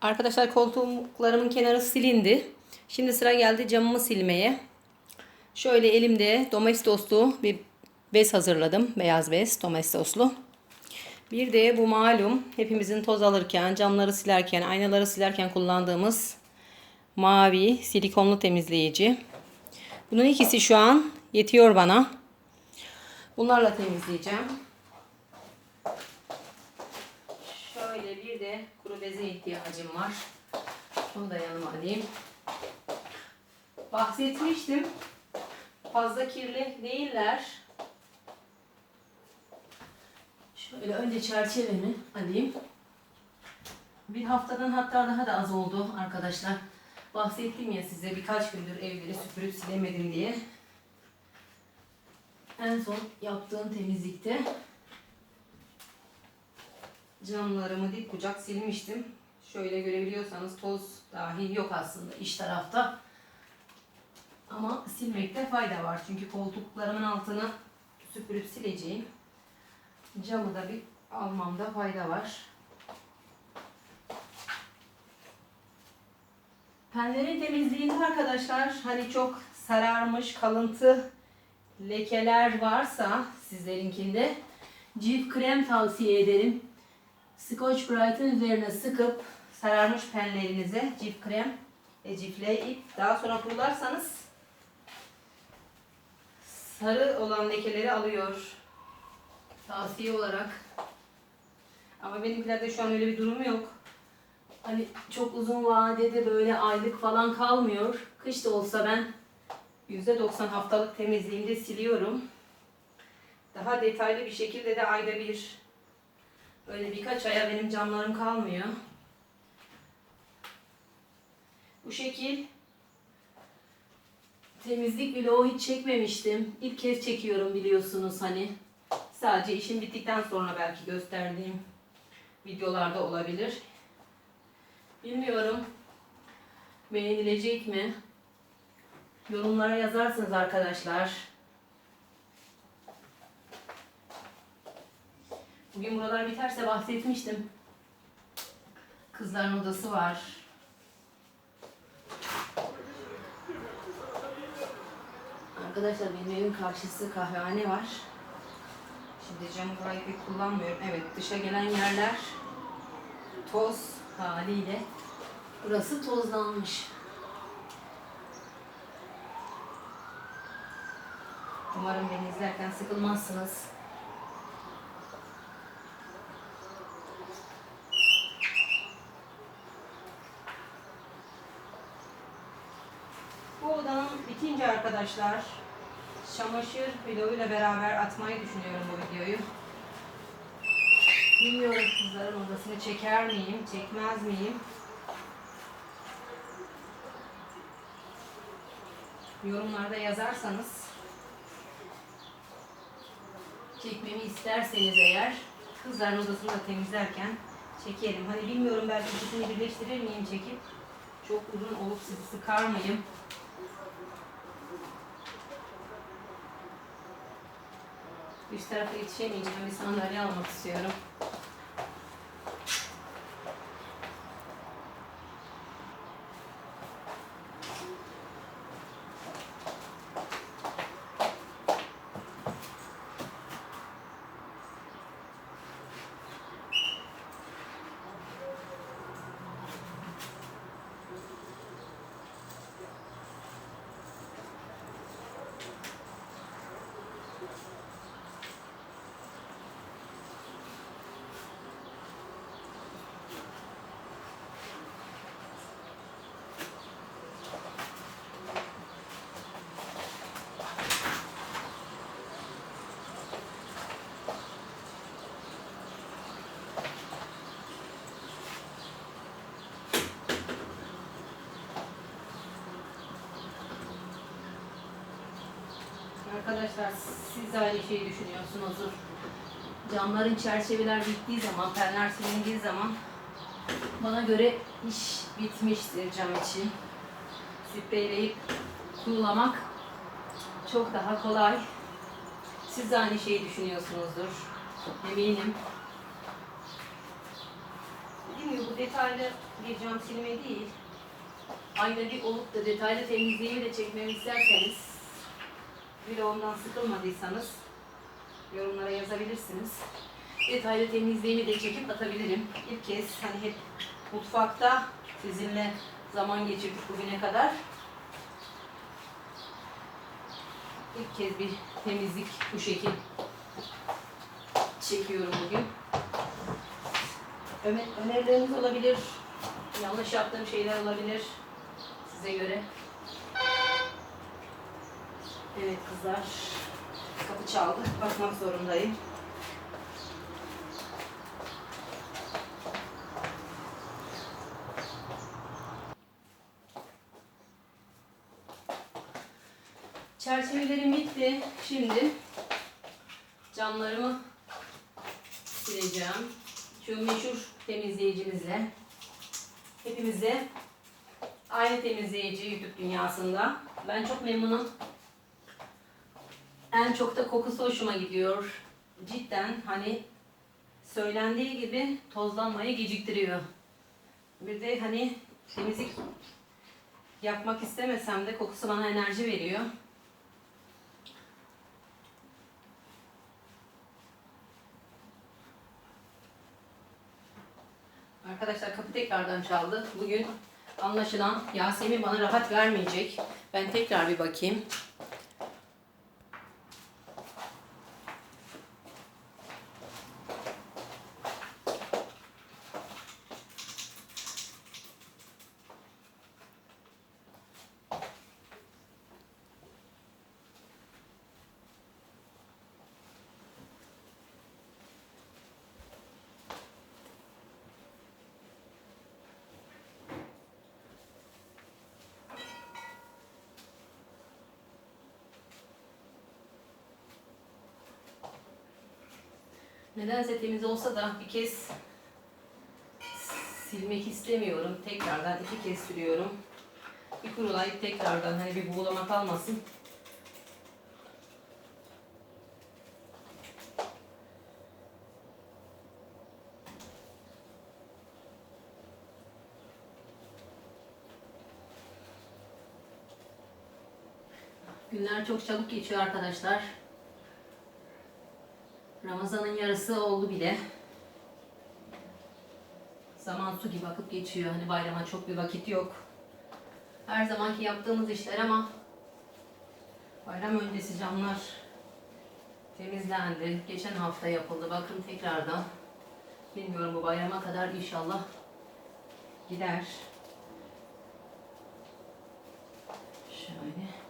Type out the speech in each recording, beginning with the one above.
Arkadaşlar koltuklarımın kenarı silindi. Şimdi sıra geldi camımı silmeye. Şöyle elimde domestoslu bir bez hazırladım. Beyaz bez domestoslu. Bir de bu malum hepimizin toz alırken, camları silerken, aynaları silerken kullandığımız mavi silikonlu temizleyici. Bunun ikisi şu an yetiyor bana. Bunlarla temizleyeceğim. Şöyle bir de kuru beze ihtiyacım var. Onu da yanıma alayım. Bahsetmiştim. Fazla kirli değiller. Şöyle önce çerçevemi alayım. Bir haftadan hatta daha da az oldu arkadaşlar. Bahsettim ya size birkaç gündür evleri süpürüp silemedim diye. En son yaptığım temizlikte camlarımı dip bucak silmiştim. Şöyle görebiliyorsanız toz dahi yok aslında iç tarafta. Ama silmekte fayda var. Çünkü koltuklarımın altını süpürüp sileceğim. Camı da bir almamda fayda var. Penlerin temizliğinde arkadaşlar hani çok sararmış kalıntı lekeler varsa sizlerinkinde cilt krem tavsiye ederim. Scotch Brite'ın üzerine sıkıp sararmış penlerinize cilt krem ve cifleyip daha sonra kurularsanız sarı olan lekeleri alıyor. Tavsiye olarak. Ama benimkilerde şu an öyle bir durum yok. Hani çok uzun vadede böyle aylık falan kalmıyor. Kış da olsa ben %90 haftalık temizliğimde siliyorum. Daha detaylı bir şekilde de ayda bir Öyle birkaç aya benim camlarım kalmıyor. Bu şekil temizlik vlogu hiç çekmemiştim. İlk kez çekiyorum biliyorsunuz hani. Sadece işim bittikten sonra belki gösterdiğim videolarda olabilir. Bilmiyorum beğenilecek mi? Yorumlara yazarsınız arkadaşlar. Bugün buralar biterse bahsetmiştim. Kızların odası var. Arkadaşlar benim evin karşısı kahvehane var. Şimdi camı burayı pek kullanmıyorum. Evet dışa gelen yerler toz haliyle. Burası tozlanmış. Umarım beni izlerken sıkılmazsınız. Bu odanın bitince arkadaşlar çamaşır vloguyla beraber atmayı düşünüyorum bu videoyu. Bilmiyorum kızların odasını çeker miyim, çekmez miyim? Yorumlarda yazarsanız çekmemi isterseniz eğer kızların odasını da temizlerken çekerim. Hani bilmiyorum belki ikisini birleştirir miyim çekip çok uzun olup sizi sıkar mıyım? Üst tarafa yetişemeyeceğim bir sandalye almak istiyorum. Arkadaşlar siz de aynı şeyi düşünüyorsunuzdur. Camların çerçeveler bittiği zaman, penler silindiği zaman bana göre iş bitmiştir cam için. Spreyleyip kurulamak çok daha kolay. Siz de aynı şeyi düşünüyorsunuzdur. Eminim. Dediğim gibi bu detaylı bir cam silme değil. Ayda bir olup da detaylı temizliğimi de çekmemi isterseniz vlogumdan sıkılmadıysanız yorumlara yazabilirsiniz. Detaylı temizliğimi de çekip atabilirim. İlk kez hani hep mutfakta sizinle zaman geçirdik bugüne kadar. İlk kez bir temizlik bu şekil çekiyorum bugün. Ömer, önerileriniz olabilir. Yanlış yaptığım şeyler olabilir. Size göre. Evet kızlar. Kapı çaldı. Bakmak zorundayım. Çerçevelerim bitti. Şimdi camlarımı sileceğim. Şu meşhur temizleyicimizle. Hepimize aynı temizleyici YouTube dünyasında. Ben çok memnunum. En çok da kokusu hoşuma gidiyor. Cidden hani söylendiği gibi tozlanmayı geciktiriyor. Bir de hani temizlik yapmak istemesem de kokusu bana enerji veriyor. Arkadaşlar kapı tekrardan çaldı. Bugün anlaşılan Yasemin bana rahat vermeyecek. Ben tekrar bir bakayım. Nedense temiz olsa da bir kez silmek istemiyorum. Tekrardan iki kez sürüyorum. Bir kurulayıp tekrardan hani bir buğulama kalmasın. Günler çok çabuk geçiyor arkadaşlar. Yarısı oldu bile. Zaman su gibi akıp geçiyor. Hani bayrama çok bir vakit yok. Her zamanki yaptığımız işler ama bayram öncesi camlar temizlendi. Geçen hafta yapıldı. Bakın tekrardan. Bilmiyorum bu bayrama kadar inşallah gider. Şöyle.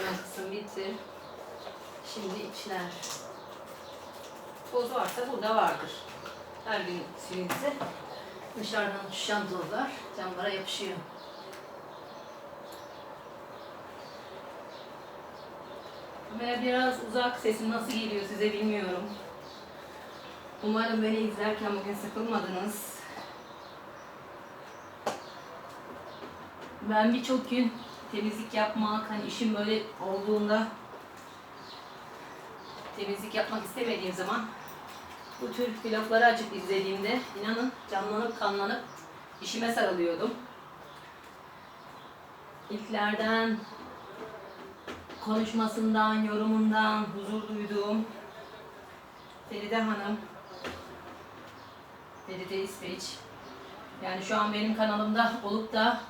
Ön kısım bitti. Şimdi içler. Toz varsa burada vardır. Her gün silinse dışarıdan düşen tozlar camlara yapışıyor. Kamera biraz uzak, sesim nasıl geliyor size bilmiyorum. Umarım beni izlerken bugün sıkılmadınız. Ben birçok gün temizlik yapmak, hani işim böyle olduğunda temizlik yapmak istemediğim zaman bu tür vlogları açıp izlediğimde inanın canlanıp kanlanıp işime sarılıyordum. İlklerden, konuşmasından, yorumundan huzur duyduğum Feride Hanım, Feride İsveç, Yani şu an benim kanalımda olup da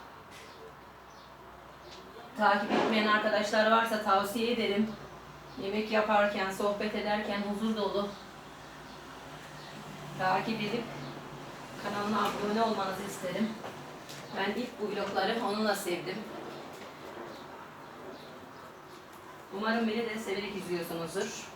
takip etmeyen arkadaşlar varsa tavsiye ederim. Yemek yaparken, sohbet ederken huzur dolu takip edip kanalına abone olmanızı isterim. Ben ilk bu vlogları onunla sevdim. Umarım beni de severek izliyorsunuzdur.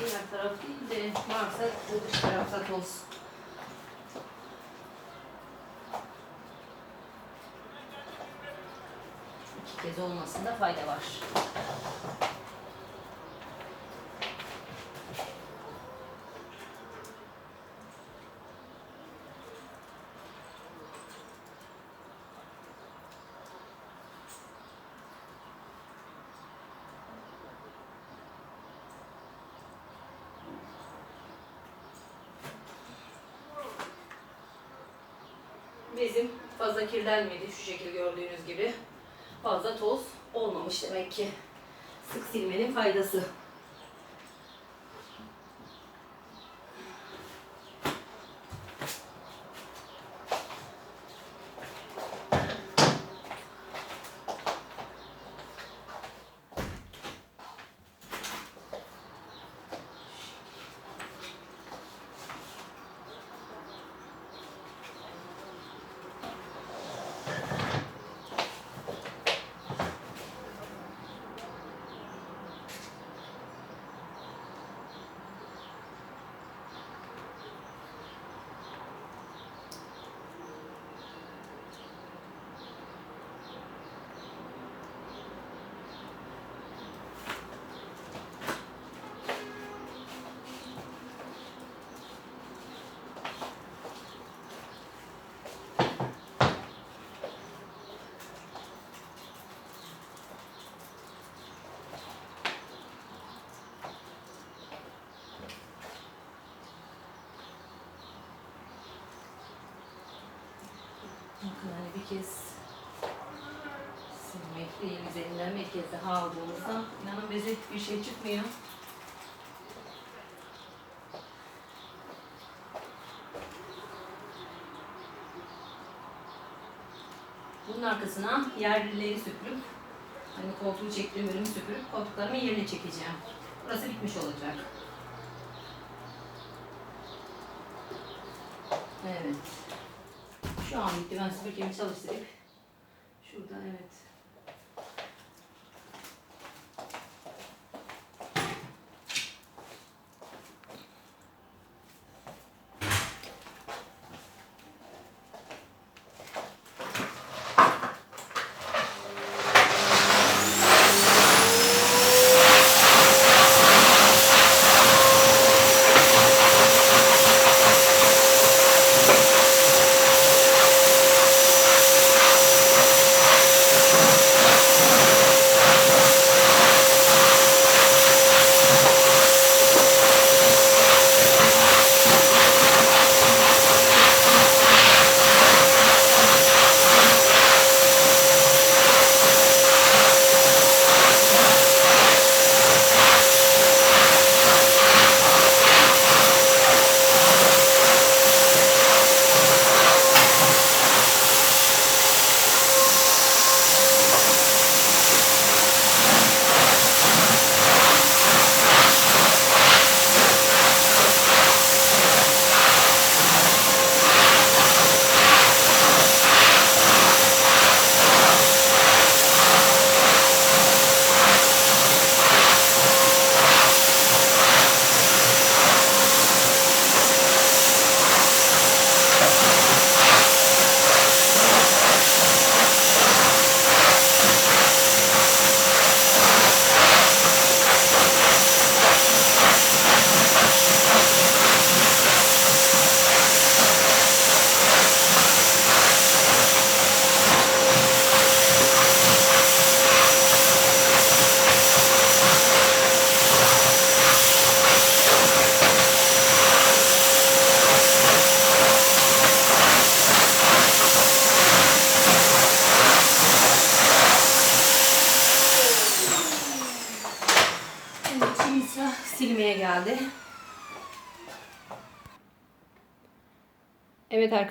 Evet. Diğer taraf değil de bu dış tarafta toz. İki kez olmasında fayda var. Bezim fazla kirlenmedi şu şekil gördüğünüz gibi. Fazla toz olmamış demek ki. Sık silmenin faydası. Hani bir kez silmek değil üzerinden bir kez daha aldığımızda inanın beze bir şey çıkmıyor. Bunun arkasına yerlileri süpürüp hani koltuğu çektiğim bölümü süpürüp koltuklarımı yerine çekeceğim. Burası bitmiş olacak. Evet. Şu an bitti. Ben süpürgemi çalıştırıp şuradan evet.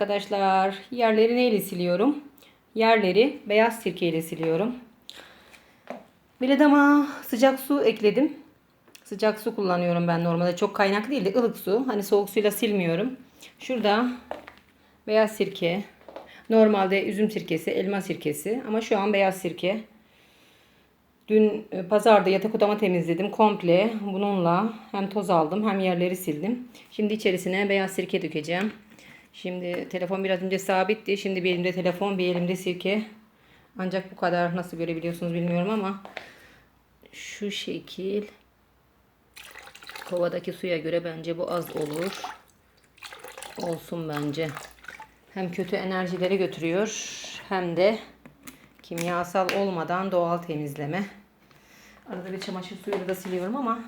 Arkadaşlar, yerleri neyle siliyorum? Yerleri beyaz sirkeyle siliyorum. Biledama sıcak su ekledim. Sıcak su kullanıyorum ben normalde. Çok kaynak değil de ılık su. Hani soğuk suyla silmiyorum. Şurada beyaz sirke. Normalde üzüm sirkesi, elma sirkesi ama şu an beyaz sirke. Dün e, pazarda yatak odamı temizledim komple. Bununla hem toz aldım hem yerleri sildim. Şimdi içerisine beyaz sirke dökeceğim. Şimdi telefon biraz önce sabitti. Şimdi bir elimde telefon bir elimde sirke. Ancak bu kadar nasıl görebiliyorsunuz bilmiyorum ama şu şekil kovadaki suya göre bence bu az olur. Olsun bence. Hem kötü enerjileri götürüyor hem de kimyasal olmadan doğal temizleme. Arada bir çamaşır suyuyla da siliyorum ama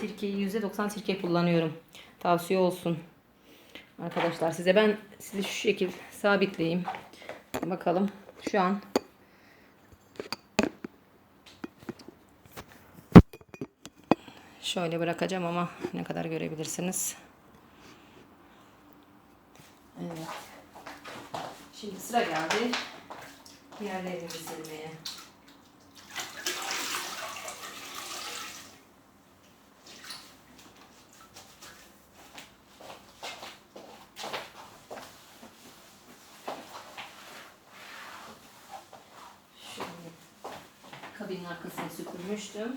sirkeyi %90 sirke kullanıyorum. Tavsiye olsun. Arkadaşlar size ben sizi şu şekil sabitleyeyim. Bakalım şu an şöyle bırakacağım ama ne kadar görebilirsiniz. Evet. Şimdi sıra geldi diğerlerini silmeye. Şöyle kabinin arkasını süpürmüştüm.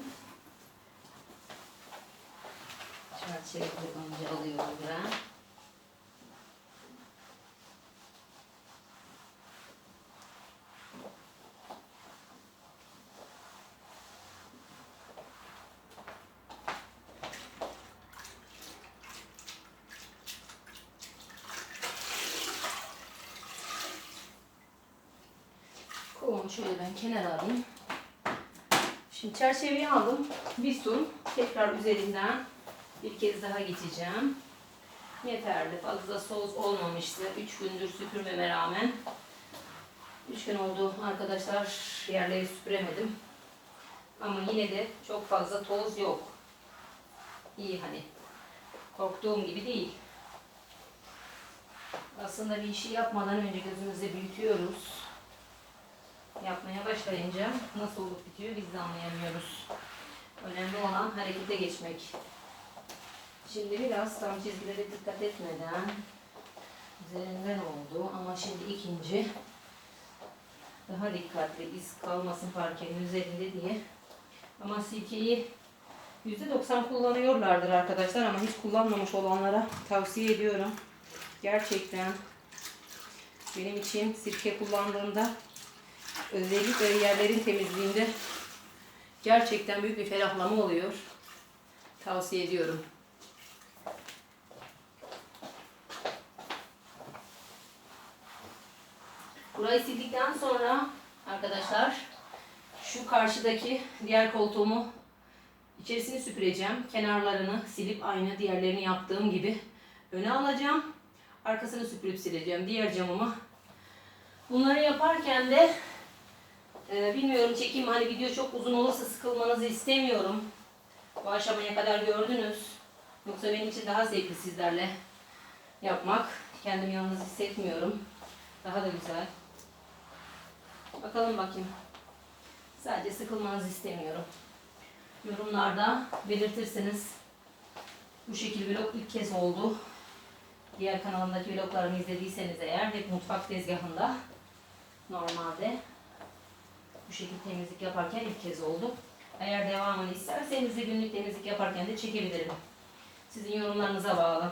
Çerçeveyi önce alıyorum ben. Kovamı şöyle ben kenara alayım. Şimdi çerçeveyi aldım. Bir tur tekrar üzerinden bir kez daha geçeceğim. Yeterli. Fazla soz olmamıştı. 3 gündür süpürmeme rağmen. 3 gün oldu arkadaşlar. Yerleri süpüremedim. Ama yine de çok fazla toz yok. İyi hani. Korktuğum gibi değil. Aslında bir işi yapmadan önce gözümüzde büyütüyoruz yapmaya başlayınca nasıl olup bitiyor biz de anlayamıyoruz. Önemli olan harekete geçmek. Şimdi biraz tam çizgilere dikkat etmeden üzerinden oldu ama şimdi ikinci daha dikkatli iz kalmasın parkenin üzerinde diye. Ama sirkeyi %90 kullanıyorlardır arkadaşlar ama hiç kullanmamış olanlara tavsiye ediyorum. Gerçekten benim için sirke kullandığımda özellikle yerlerin temizliğinde gerçekten büyük bir ferahlama oluyor. Tavsiye ediyorum. Burayı sildikten sonra arkadaşlar şu karşıdaki diğer koltuğumu içerisini süpüreceğim. Kenarlarını silip aynı diğerlerini yaptığım gibi öne alacağım. Arkasını süpürüp sileceğim. Diğer camımı Bunları yaparken de e, bilmiyorum çekim hani video çok uzun olursa sıkılmanızı istemiyorum. Bu aşamaya kadar gördünüz. Yoksa benim için daha zevkli sizlerle yapmak. Kendimi yalnız hissetmiyorum. Daha da güzel. Bakalım bakayım. Sadece sıkılmanızı istemiyorum. Yorumlarda belirtirseniz bu şekil vlog ilk kez oldu. Diğer kanalımdaki vloglarımı izlediyseniz eğer hep mutfak tezgahında normalde bu şekilde temizlik yaparken ilk kez oldu. Eğer devamını isterseniz de günlük temizlik yaparken de çekebilirim. Sizin yorumlarınıza bağlı.